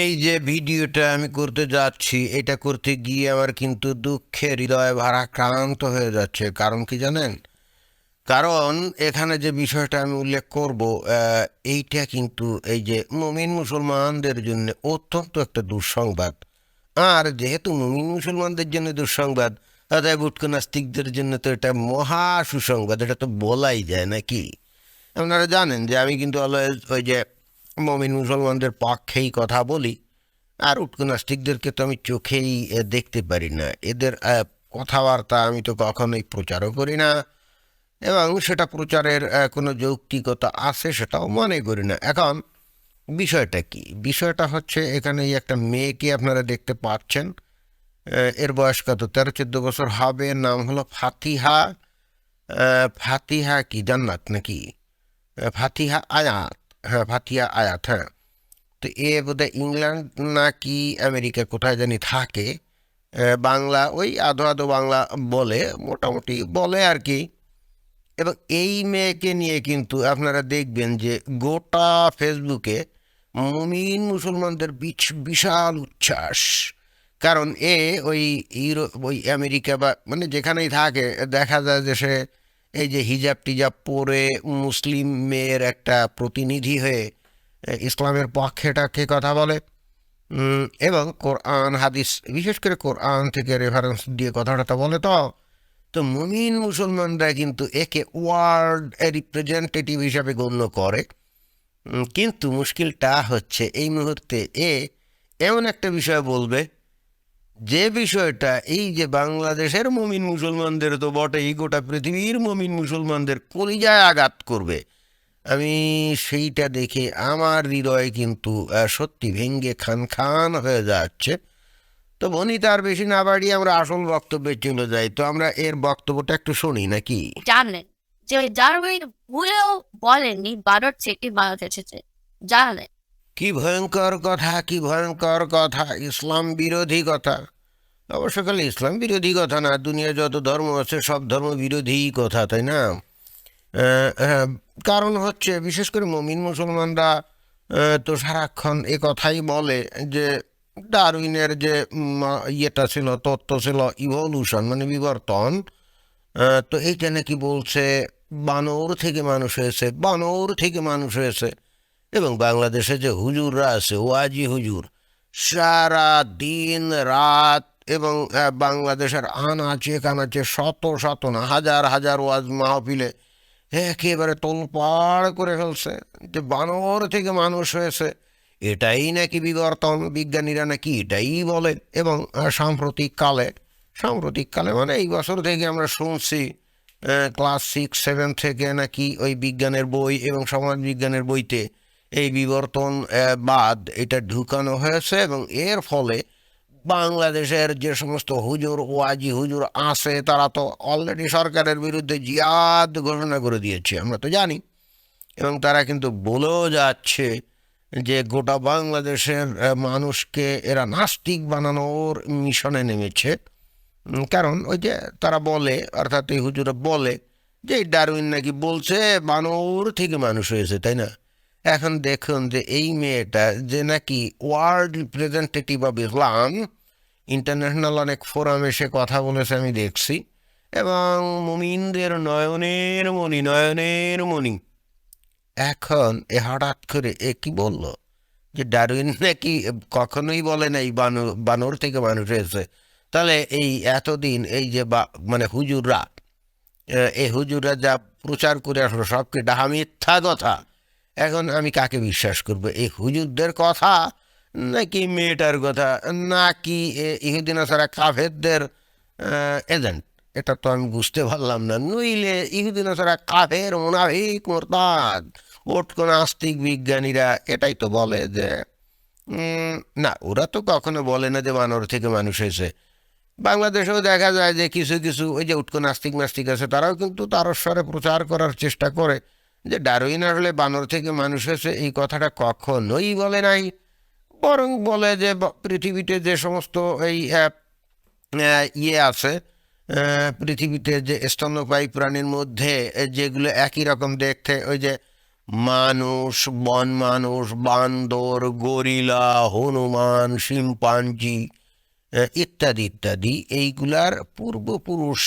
এই যে ভিডিওটা আমি করতে যাচ্ছি, এটা করতে গিয়ে আমার কিন্তু দুঃখে হৃদয় ভারাক্রান্ত হয়ে যাচ্ছে। কারণ কি জানেন? কারণ এখানে যে বিষয়টা আমি উল্লেখ করব এইটা কিন্তু এই যে মুমিন মুসলমানদের জন্য অত্যন্ত একটা দুঃসংবাদ। আর যেহেতু মুমিন মুসলমানদের জন্য দুঃসংবাদ অতএব উটকো নাস্তিকদের জন্য তো এটা মহা সুসংবাদ, এটা তো বলাই যায় নাকি? আপনারা জানেন যে আমি কিন্তু অলওয়েজ ওই যে মমিন মুসলমানদের পক্ষেই কথা বলি, আর উটকো নাস্তিকদেরকে তো আমি চোখেই দেখতে পারি না। এদের কথাবার্তা আমি তো কখনোই প্রচারও করি না, এবং সেটা প্রচারের কোনো যৌক্তিকতা আছে সেটাও মনে করি না। এখন বিষয়টা কি? বিষয়টা হচ্ছে এখানে এই একটা মেয়েকে আপনারা দেখতে পাচ্ছেন এর বয়স কত? তেরো, চোদ্দ বছর হবে, নাম হলো ফাতিহা ফাতিহা কি? জান্নাত নাকি? ফাতিহা আয়াত। হ্যাঁ ফাতিহা আয়াত হ্যাঁ। তো এ বোধহয় ইংল্যান্ড নাকি আমেরিকা কোথায় জানি থাকে। বাংলা, ওই আধো আধো বাংলা বলে, মোটামুটি বলে আর কি। এবং এই মেয়েকে নিয়ে কিন্তু আপনারা দেখবেন যে গোটা ফেসবুকে মুমিন মুসলমানদের বিশাল উচ্ছ্বাস। কারণ এ ওই ইউরোপ ওই আমেরিকা বা মানে যেখানেই থাকে, দেখা যায় যে সে এই যে হিজাব টিজাব পরে মুসলিম মেয়ের একটা প্রতিনিধি হয়ে ইসলামের পক্ষেটাকে কথা বলে। এবং কোরআন, হাদিস, বিশেষ করে কোরআন থেকে রেফারেন্স দিয়ে কথাটা বলে তো। তো মুমিন মুসলমানরা কিন্তু একে ওয়ার্ল্ড রিপ্রেজেন্টেটিভ হিসাবে গণ্য করে। কিন্তু মুশকিলটা হচ্ছে এই মুহূর্তে এ এমন একটা বিষয় বলবে যে বিষয়টা এই যে বাংলাদেশের মমিন মুসলমানদের তো বটেই গোটা পৃথিবীর মমিন মুসলমানদের কলিজায় আঘাত করবে। আমি সেইটা দেখে আমার হৃদয় কিন্তু সত্যি ভেঙ্গে খান খান হয়ে যাচ্ছে। তো বনি তার বেশি না বাড়িয়ে আমরা আসল বক্তব্যে চলে যাই। তো আমরা এর বক্তব্যটা একটু শুনি নাকি? জানলেন যে ডারউইন ভুলেও বলেননি ভারত থেকে ভারত এসেছে জানলেন কি ভয়ঙ্কর কথা কি ভয়ঙ্কর কথা ইসলাম বিরোধী কথা। অবশ্য খালি ইসলাম বিরোধী কথা না, দুনিয়া যত ধর্ম আছে সব ধর্ম বিরোধী কথা, তাই না? কারণ হচ্ছে, বিশেষ করে মমিন মুসলমানরা তো সারাক্ষণ এ কথাই বলে যে, ডারউইনের যে ইয়েটা ছিল, তত্ত্ব ছিল ইভলিউশন মানে বিবর্তন। তো এইটা নাকি বলছে, বানর থেকে মানুষ হয়েছে, বানর থেকে মানুষ হয়েছে। এবং বাংলাদেশে যে হুজুররা আছে, ওয়াজি হুজুর, সারা দিন রাত এবং বাংলাদেশের আনাচে কানাচে শত শত না, হাজার হাজার ওয়াজ মাহফিলে একেবারে তোলপাড় করে ফেলছে, যে বানর থেকে মানুষ হয়েছে। এটাই নাকি বিবর্তন, বিজ্ঞানীরা নাকি এটাই বলে এবং সাম্প্রতিক কালে সাম্প্রতিক কালে মানে এই বছর থেকে আমরা শুনছি ক্লাস সিক্স, সেভেন থেকে নাকি ওই বিজ্ঞানের বই এবং সমাজ বিজ্ঞানের বইতে এই বিবর্তন বাদ এটা ঢুকানো হয়েছে এবং এর ফলে বাংলাদেশের যে সমস্ত হুজুর, ওয়াজি হুজুর আছে, তারা তো অলরেডি সরকারের বিরুদ্ধে জিয়াদ ঘোষণা করে দিয়েছে, আমরা তো জানি। এবং তারা কিন্তু বলেও যাচ্ছে যে গোটা বাংলাদেশের মানুষকে এরা নাস্তিক বানানোর মিশনে নেমেছে। কারণ ওই যে তারা বলে, অর্থাৎ এই হুজুরা বলে যে ডারউইন নাকি বলছে, বানর থেকে মানুষ হয়েছে তাই না? এখন দেখুন যে এই মেয়েটা যে নাকি world representative of Islam, international অনেক ফোরামে সে কথা বলেছে, আমি দেখছি। এবং মুমিনদের নয়নের মণি নয়নের মণি। এখন এ হঠাৎ করে এ কি বলল? যে ডারউইন নাকি কখনোই বলে নাই বানর বানর থেকে মানুষ হয়েছে। তাহলে এই এতদিন এই যে বা মানে হুজুররা এই হুজুররা যা প্রচার করে আসলো, সবকে ডাহা মিথ্যা কথা। এখন আমি কাকে বিশ্বাস করব? এই হুজুরদের কথা? নাকি মেয়েটার কথা? নাকি ইহুদিন সারা কাফেরদের এজেন্ট এটা তো আমি বুঝতে পারলাম না। নইলে ইহুদিন সারা কাফের মোনাফিক, মোরতাদ ওট কোন আস্তিক বিজ্ঞানীরা এটাই তো বলে যে না, ওরা তো কখনো বলে না যে বানর থেকে মানুষ হয়েছে। বাংলাদেশেও দেখা যায় যে কিছু কিছু ওই যে উৎকো নাস্তিক নাস্তিক আছে, তারাও কিন্তু তারস্বরে প্রচার করার চেষ্টা করে। যে ডারউইন আসলে বানর থেকে মানুষ হয়েছে এই কথাটা কখনোই বলে নাই। বরং বলে যে পৃথিবীতে যে সমস্ত এই ইয়ে আছে পৃথিবীতে যে স্তন্যপায়ী প্রাণীর মধ্যে যেগুলো একই রকম দেখতে, ওই যে মানুষ, বন মানুষ, বান্দর, গরিলা, হনুমান, শিম্পাঞ্জি ইত্যাদি ইত্যাদি, এইগুলার পূর্বপুরুষ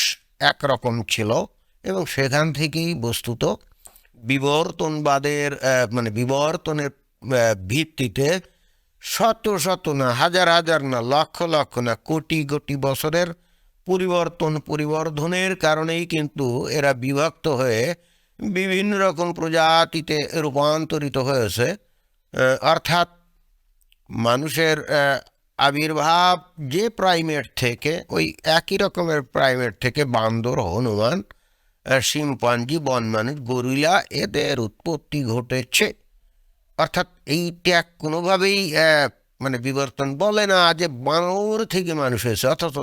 একরকম ছিল এবং সেখান থেকেই বস্তুত বিবর্তনবাদের মানে বিবর্তনের ভিত্তিতে শত শত না, হাজার হাজার না, লক্ষ লক্ষ না, কোটি কোটি বছরের পরিবর্তন, পরিবর্ধনের কারণেই কিন্তু এরা বিভক্ত হয়ে বিভিন্ন রকম প্রজাতিতে রূপান্তরিত হয়েছে। অর্থাৎ মানুষের আবির্ভাব যে প্রাইমেট থেকে, ওই একই রকমের প্রাইমেট থেকে বান্দর, হনুমান শিম্পাঞ্জি বন মানুষ গরিলা এদের উৎপত্তি ঘটেছে। অর্থাৎ এইটা কোনোভাবেই মানে বিবর্তন বলে না যে বানর থেকে মানুষ হয়েছে। অথচ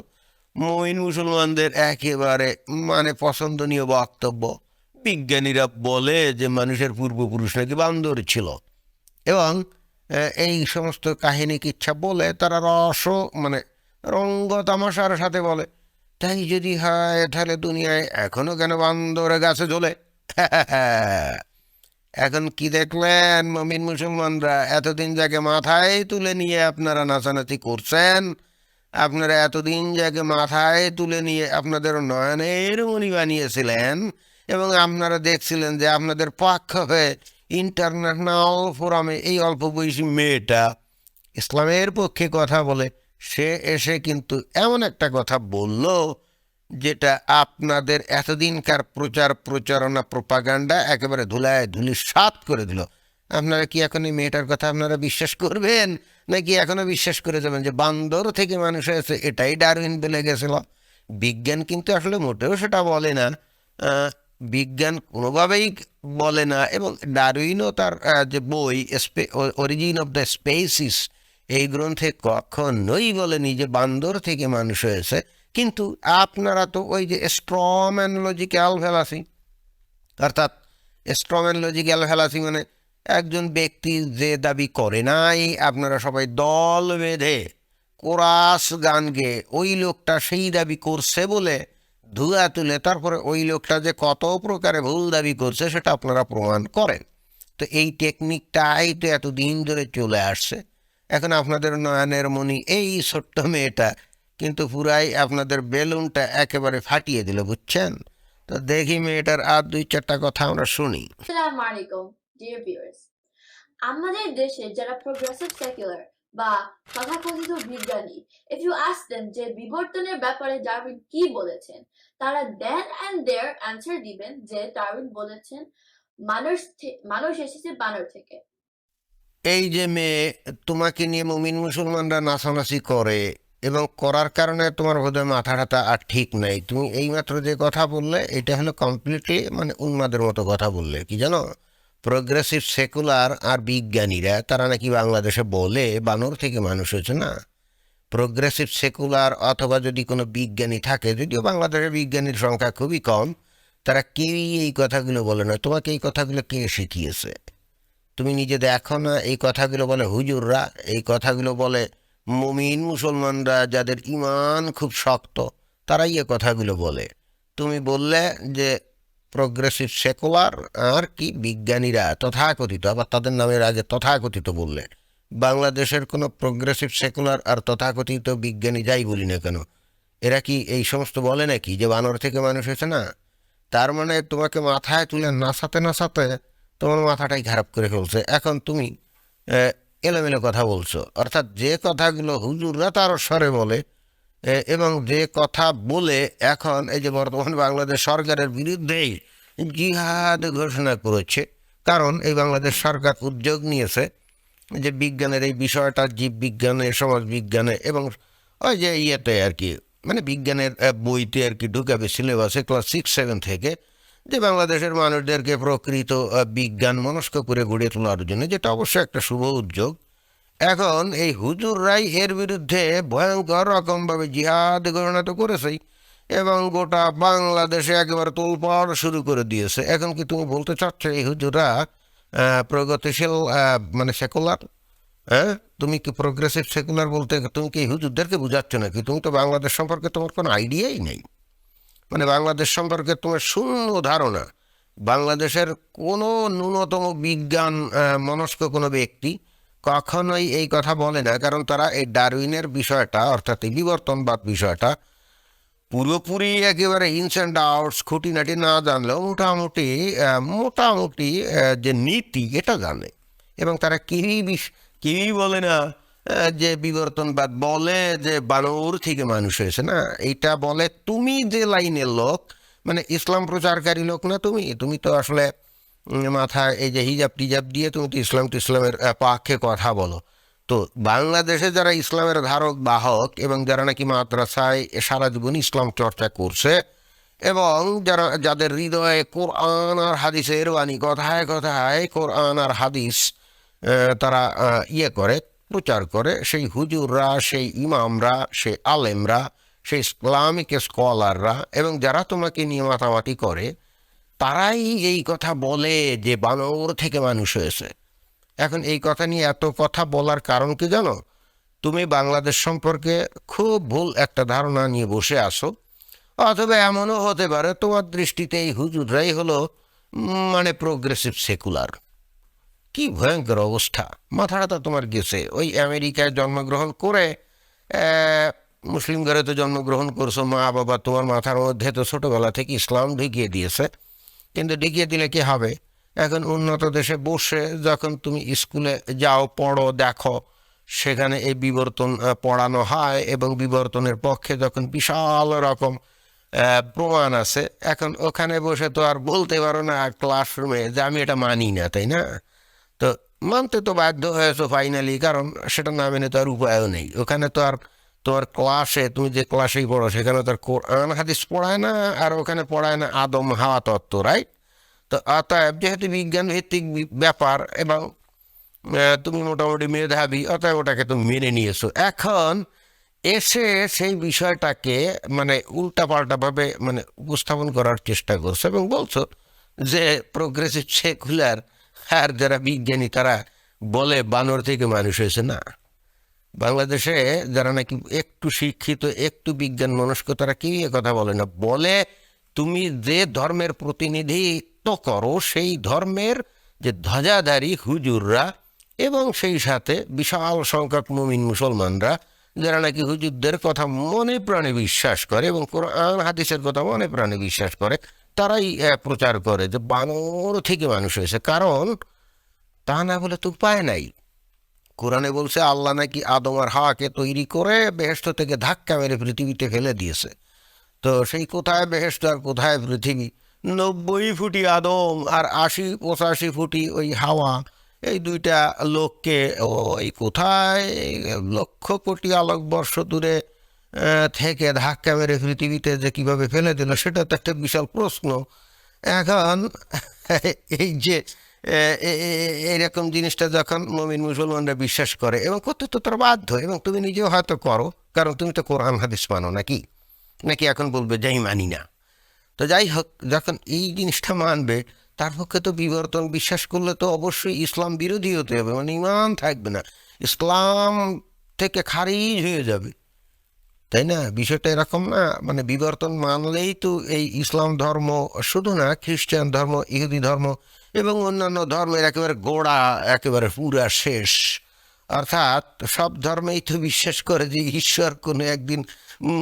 মমিন মুসলমানদের একেবারে মানে পছন্দনীয় বক্তব্য। বিজ্ঞানীরা বলে যে মানুষের পূর্বপুরুষ নাকি বান্দর ছিল। এবং এই সমস্ত কাহিনী কিচ্ছা বলে তারা রস মানে রঙ্গ তামাশার সাথে বলে। তাই যদি হয় তাহলে দুনিয়ায় এখনও কেন বান্দরে গাছে ঝোলে এখন কি দেখলেন মমিন মুসলমানরা? এতদিন যাকে মাথায় তুলে নিয়ে আপনারা নাচানাচি করছেন, আপনারা এতদিন যাকে মাথায় তুলে নিয়ে আপনাদের নয়নের মনি বানিয়েছিলেন এবং আপনারা দেখছিলেন যে আপনাদের পক্ষ হয়ে ইন্টারন্যাশনাল ফোরামে এই অল্প বয়সী মেয়েটা ইসলামের পক্ষে কথা বলে। সে এসে কিন্তু এমন একটা কথা বলল যেটা আপনাদের এতদিনকার প্রচার, প্রচারণা, প্রপাগান্ডা একেবারে ধুলায় ধুলি সাত করে দিল। আপনারা কি এখন এই মেয়েটার কথা আপনারা বিশ্বাস করবেন? নাকি এখনও বিশ্বাস করে যাবেন যে বান্দর থেকে মানুষ হয়েছে? এটাই ডারউইন বলে গেছিল। বিজ্ঞান কিন্তু আসলে মোটেও সেটা বলে না। বিজ্ঞান কোনোভাবেই বলে না এবং ডারউইনও তার যে বই অরিজিন অফ দ্য স্পেসিস এই গ্রন্থে কখনোই বলেনি যে বান্দর থেকে মানুষ হয়েছে, কিন্তু আপনারা তো ওই যে স্ট্রম্যান লজিক্যাল ফেলাসি অর্থাৎ স্ট্রম্যান লজিক্যাল ফেলাসি মানে একজন ব্যক্তি যে দাবি করে নাই, আপনারা সবাই দল বেঁধে কোরাস গান গেয়ে ওই লোকটা সেই দাবি করছে বলে ধুয়া তুলে তারপরে ওই লোকটা যে কত প্রকারে ভুল দাবি করছে সেটা আপনারা প্রমাণ করেন। তো এই টেকনিকটাই তো এতদিন ধরে চলে আসছে। এখন আপনাদের নয়নের মণি, এই ছোট্ট মেয়েটা কিন্তু পুরাই আপনাদের বেলুনটা একেবারে ফাটিয়ে দিল, বুঝছেন? তো দেখি মেয়েটার আর দুই চারটা কথা আমরা শুনি। আমাদের দেশে যারা প্রোগ্রেসিভ সেকুলার বা তথাকথিত বিজ্ঞানী ইফ ইউ আস্ক দেম যে বিবর্তনের ব্যাপারে ডারউইন কি বলেছেন, তারা দেন অ্যান্ড দেয়ার অ্যান্সার দিবেন যে ডারউইন বলেছেন, মানুষ মানুষ এসেছে বানর থেকে। এই যে মেয়ে, তোমাকে নিয়ে মুমিন মুসলমানরা নাচানাচি করে এবং করার কারণে তোমার বোধহয় মাথা টাথা আর ঠিক নাই। তুমি এইমাত্র যে কথা বললে, এটা হলো কমপ্লিটলি মানে উন্মাদের মতো কথা বললে। কি জানো? প্রোগ্রেসিভ সেকুলার আর বিজ্ঞানীরা, তারা নাকি বাংলাদেশে বলে, বানর থেকে মানুষ হয়েছে না। প্রোগ্রেসিভ সেকুলার অথবা যদি কোনো বিজ্ঞানী থাকে, যদিও বাংলাদেশে বিজ্ঞানীর সংখ্যা খুবই কম, তারা কেউই এই কথাগুলো বলে না। তোমাকে এই কথাগুলো কে শিখিয়েছে? তুমি নিজে দেখো না, এই কথাগুলো বলে হুজুররা, এই কথাগুলো বলে মুমিন মুসলমানরা যাদের ইমান খুব শক্ত, তারাই এ কথাগুলো বলে। তুমি বললে যে প্রোগ্রেসিভ সেকুলার আর কি বিজ্ঞানীরা তথাকথিত, আবার তাদের নামের আগে তথাকথিত বললে। বাংলাদেশের কোনো প্রোগ্রেসিভ সেকুলার আর তথাকথিত বিজ্ঞানী যাই বলি না কেন, এরা কি এই সমস্ত বলে নাকি যে বানর থেকে মানুষ হয়েছে না? তার মানে তোমাকে মাথায় তুলে নাচাতে নাচাতে তোমার মাথাটাই খারাপ করে ফেলছে। এখন তুমি এলোমেলো কথা বলছো। অর্থাৎ যে কথাগুলো হুজুররা তার স্বরে বলে এবং যে কথা বলে এখন এই যে বর্তমান বাংলাদেশ সরকারের বিরুদ্ধেই জিহাদ ঘোষণা করেছে, কারণ এই বাংলাদেশ সরকার উদ্যোগ নিয়েছে যে বিজ্ঞানের এই বিষয়টা, জীব বিজ্ঞানে, সমাজ বিজ্ঞানে, এবং ওই যে ইয়েতে আর কি মানে বিজ্ঞানের বইতে আর কি ঢুকাবে, সিলেবাসে ক্লাস সিক্স সেভেন থেকে। যে বাংলাদেশের মানুষদেরকে প্রকৃত বিজ্ঞান মনস্ক করে গড়ে তোলার জন্য যেটা অবশ্যই একটা শুভ উদ্যোগ এখন এই হুজুর রাই এর বিরুদ্ধে ভয়ঙ্কর রকমভাবে জিহাদ ঘোষণা তো করেছেই এবং গোটা বাংলাদেশে একেবারে তোলপাড় শুরু করে দিয়েছে। এখন কি তুমি বলতে চাচ্ছ এই হুজুররা আহ, প্রগতিশীল মানে সেকুলার? হ্যাঁ তুমি কি প্রোগ্রেসিভ সেকুলার বলতে তুমি কি হুজুরদেরকে বুঝাচ্ছ নাকি? তুমি তো বাংলাদেশ সম্পর্কে তোমার কোনো আইডিয়াই নেই। মানে বাংলাদেশ সম্পর্কে তোমার শূন্য ধারণা। বাংলাদেশের কোনো ন্যূনতম বিজ্ঞান মনস্ক কোনো ব্যক্তি কখনোই এই কথা বলে না, কারণ তারা এই ডারউইনের বিষয়টা, অর্থাৎ এই বিবর্তনবাদ বিষয়টা, পুরোপুরি একেবারে ইনস অ্যান্ড আউটস, খুঁটিনাটি না জানলেও মোটামুটি মোটামুটি যে নীতি, এটা জানে। এবং তারা কেউই বিশ কেউই বলে না যে বিবর্তনবাদ বলে যে বানর থেকে মানুষ হয়েছে, না? এটা বলে তুমি যে লাইনের লোক মানে ইসলাম প্রচারকারী লোক না তুমি? তুমি তো আসলে মাথায় এই যে হিজাব টিজাব দিয়ে তুমি তো ইসলাম টিসলামের ইসলামের পক্ষে কথা বলো। তো বাংলাদেশে যারা ইসলামের ধারক, বাহক এবং যারা নাকি মাদ্রাসায় সারা জীবন ইসলাম চর্চা করছে এবং যারা, যাদের হৃদয়ে কোরআন আর হাদিসের বাণী, কথায় কথায় কোরআন আর হাদিস তারা ইয়ে করে প্রচার করে, সেই হুজুররা, সেই ইমামরা, সেই আলেমরা, সেই ইসলামিক স্কলাররা এবং যারা তোমাকে নিয়ে মাতামাতি করে, তারাই এই কথা বলে যে বানর থেকে মানুষ হয়েছে। এখন এই কথা নিয়ে এত কথা বলার কারণ কি জানো? তুমি বাংলাদেশ সম্পর্কে খুব ভুল একটা ধারণা নিয়ে বসে আসো অথবা এমনও হতে পারে, তোমার দৃষ্টিতে এই হুজুররাই হলো মানে প্রোগ্রেসিভ সেকুলার কি ভয়ঙ্কর অবস্থা। মাথাটা তোমার গেছে। ওই আমেরিকায় জন্মগ্রহণ করে মুসলিম ঘরে তো জন্মগ্রহণ করছ মা বাবা তোমার মাথার মধ্যে তো ছোটোবেলা থেকে ইসলাম ঢুকিয়ে দিয়েছে। কিন্তু ঢুকিয়ে দিলে কি হবে? এখন উন্নত দেশে বসে যখন তুমি স্কুলে যাও, পড়ো, দেখো, সেখানে এই বিবর্তন পড়ানো হয় এবং বিবর্তনের পক্ষে যখন বিশাল রকম প্রমাণ আছে, এখন ওখানে বসে তো আর বলতে পারো না ক্লাসরুমে যে আমি এটা মানি না, তাই না? তো মানতে তো বাধ্য হয়েছো ফাইনালি কারণ সেটা না মেনে তো আর উপায়ও নেই। ওখানে তো আর তোমার ক্লাসে তুমি যে ক্লাসেই পড়ো, সেখানে তো আর কোরআন হাদিস পড়ায় না, আর ওখানে পড়ায় না আদম হাওয়া তত্ত্ব রাইট তো অতএব যেহেতু বিজ্ঞান ভিত্তিক ব্যাপার, এবং তুমি মোটামুটি মেধাবী, অতএব ওটাকে তুমি মেনে নিয়েছো। এখন এসে সেই বিষয়টাকে মানে উল্টাপাল্টাভাবে মানে উপস্থাপন করার চেষ্টা করছ, এবং বলছো যে প্রোগ্রেসিভ সেকুলার আর যারা বিজ্ঞানী, তারা বলে বানর থেকে মানুষ হয়েছে, না। বাংলাদেশে যারা নাকি একটু শিক্ষিত, একটু বিজ্ঞান মনস্ক, তারা কেউই কথা বলে না। বলে, তুমি যে ধর্মের প্রতিনিধিত্ব করো, সেই ধর্মের যে ধ্বজাধারী হুজুররা এবং সেই সাথে বিশাল সংখ্যক মুমিন মুসলমানরা, যারা নাকি হুজুরদের কথা মনে প্রাণে বিশ্বাস করে এবং কোরআন, হাদিসের কথা মনে প্রাণে বিশ্বাস করে তারাই প্রচার করে যে বানর থেকে মানুষ হয়েছে। কারণ তা না বলে তো উপায় নাই। কোরআনে বলছে আল্লাহ নাকি আদম আর হাওয়াকে তৈরি করে বেহেস্ত থেকে ধাক্কা মেরে পৃথিবীতে ফেলে দিয়েছে। তো সেই কোথায় বেহেস্ত আর কোথায় পৃথিবী? নব্বই ফুটি আদম আর আশি পঁচাশি ফুটি ওই হাওয়া এই দুইটা লোককে ওই কোথায় লক্ষ কোটি আলোকবর্ষ দূরে আহ, থেকে ধাক্কা মেরে পৃথিবীতে যে কীভাবে ফেলে দিল, সেটা তো একটা বিশাল প্রশ্ন। এখন এই যে এইরকম জিনিসটা যখন মমিন মুসলমানরা বিশ্বাস করে, এবং করতে তো তারা বাধ্য, এবং তুমি নিজেও হয়তো করো, কারণ তুমি তো কোরআন, হাদিস মানো নাকি? নাকি এখন বলবে যাই মানি না? তো যাই হোক, যখন এই জিনিসটা মানবে, তার পক্ষে তো বিবর্তন বিশ্বাস করলে তো অবশ্যই ইসলাম বিরোধী হতে হবে মানে ইমান থাকবে না। ইসলাম থেকে খারিজ হয়ে যাবে। তাই না? বিষয়টা এরকম না মানে বিবর্তন মানলেই তো এই ইসলাম ধর্ম শুধু না, খ্রিস্টান ধর্ম, ইহুদি ধর্ম এবং অন্যান্য ধর্মের একেবারে গোড়া, একেবারে পুরা শেষ। অর্থাৎ সব ধর্মেই তো বিশ্বাস করে যে ঈশ্বর কোনো একদিন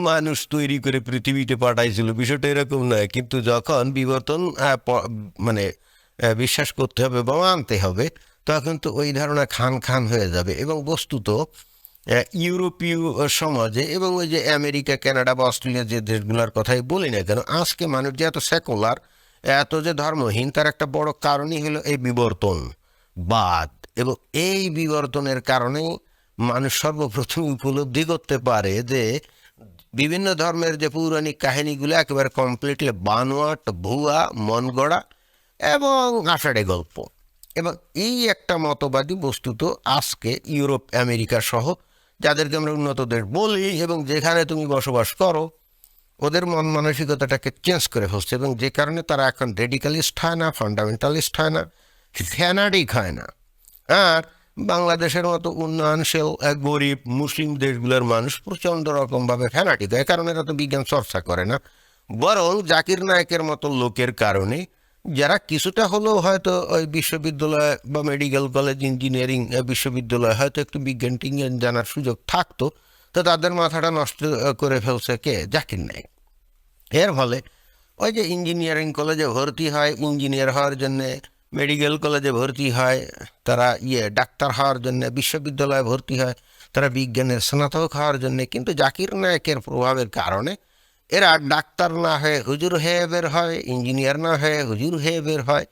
মানুষ তৈরি করে পৃথিবীতে পাঠাইছিল। বিষয়টা এরকম নয়, কিন্তু যখন বিবর্তন মানে বিশ্বাস করতে হবে বা মানতে হবে, তখন তো ওই ধারণা খান খান হয়ে যাবে এবং বস্তুত ইউরোপীয় সমাজে এবং ওই যে আমেরিকা, কানাডা বা অস্ট্রেলিয়া যে দেশগুলোর কথাই বলি না কেন, আজকে মানুষ যে এত সেকুলার এত যে ধর্মহীন, তার একটা বড় কারণই হলো এই বিবর্তন, বাদ। এবং এই বিবর্তনের কারণে মানুষ সর্বপ্রথম উপলব্ধি করতে পারে যে বিভিন্ন ধর্মের যে পৌরাণিক কাহিনীগুলো একেবারে কমপ্লিটলি বানোয়াট, ভুয়া মন গড়া এবং আষাঢ়ে গল্প। এবং এই একটা মতবাদী বস্তুত আজকে ইউরোপ, আমেরিকা সহ যাদেরকে আমরা উন্নত দেশ বলি এবং যেখানে তুমি বসবাস করো, ওদের মন মানসিকতাটাকে চেঞ্জ করে ফেলছে এবং যে কারণে তারা এখন রেডিকালিস্ট হয় না ফান্ডামেন্টালিস্ট হয় না ফ্যানাডিক হয় না। আর বাংলাদেশের মতো উন্নয়নশীল, এক গরিব মুসলিম দেশগুলোর মানুষ প্রচণ্ড রকমভাবে ফ্যানাটিক হয় কারণ এরা তো বিজ্ঞান চর্চা করে না। বরং জাকির নায়কের মতো লোকের কারণে যারা কিছুটা হলেও হয়তো ওই বিশ্ববিদ্যালয় বা মেডিকেল কলেজ ইঞ্জিনিয়ারিং বিশ্ববিদ্যালয় হয়তো একটু বিজ্ঞান টিজ্ঞান জানার সুযোগ থাকতো, তো তাদের মাথাটা নষ্ট করে ফেলছে কে? জাকির নাইক। এর ফলে ওই যে ইঞ্জিনিয়ারিং কলেজে ভর্তি হয় ইঞ্জিনিয়ার হওয়ার জন্যে মেডিকেল কলেজে ভর্তি হয়, তারা ইয়ে ডাক্তার হওয়ার জন্য বিশ্ববিদ্যালয়ে ভর্তি হয়, তারা বিজ্ঞানের স্নাতক হওয়ার জন্যে। কিন্তু জাকির নায়কের প্রভাবের কারণে এরা ডাক্তার না হয়ে হুজুর হয়ে বের হয়, ইঞ্জিনিয়ার না হয়ে হুজুর হয়ে বের হয়,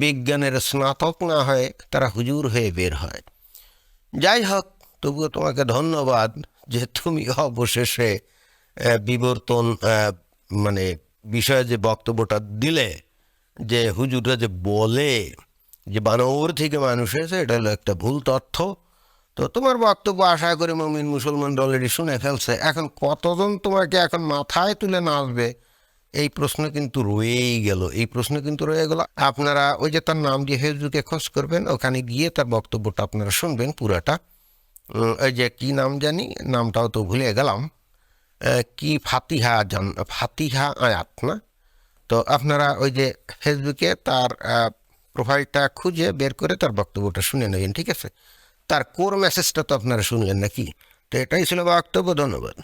বিজ্ঞানের স্নাতক না হয়ে তারা হুজুর হয়ে বের হয়। যাই হোক, তবুও তোমাকে ধন্যবাদ যে তুমি অবশেষে বিবর্তন মানে বিষয়ে যে বক্তব্যটা দিলে, যে হুজুররা যে বলে, যে বানর থেকে মানুষ হয়েছে এটা হলো একটা ভুল তথ্য। তো তোমার বক্তব্য আশা করি মমিন মুসলমান অলরেডি শুনে ফেলছে। এখন কতজন তোমাকে এখন মাথায় তুলে নাচবে এই প্রশ্ন কিন্তু রয়েই গেল। এই প্রশ্ন কিন্তু রয়ে গেল। আপনারা ওই যে তার নাম দিয়ে ফেসবুকে খোঁজ করবেন, ওখানে গিয়ে তার বক্তব্যটা আপনারা শুনবেন পুরাটা। ওই যে কি নাম জানি? নামটাও তো ভুলে গেলাম। কি ফাতিহা জান, ফাতিহা আয়াত না? তো আপনারা ওই যে ফেসবুকে তার প্রোফাইলটা খুঁজে বের করে তার বক্তব্যটা শুনে নেবেন, ঠিক আছে? তার কোর মেসেজটা তো আপনারা শুনলেন নাকি? তো এটাই ছিল বক্তব্য ধন্যবাদ।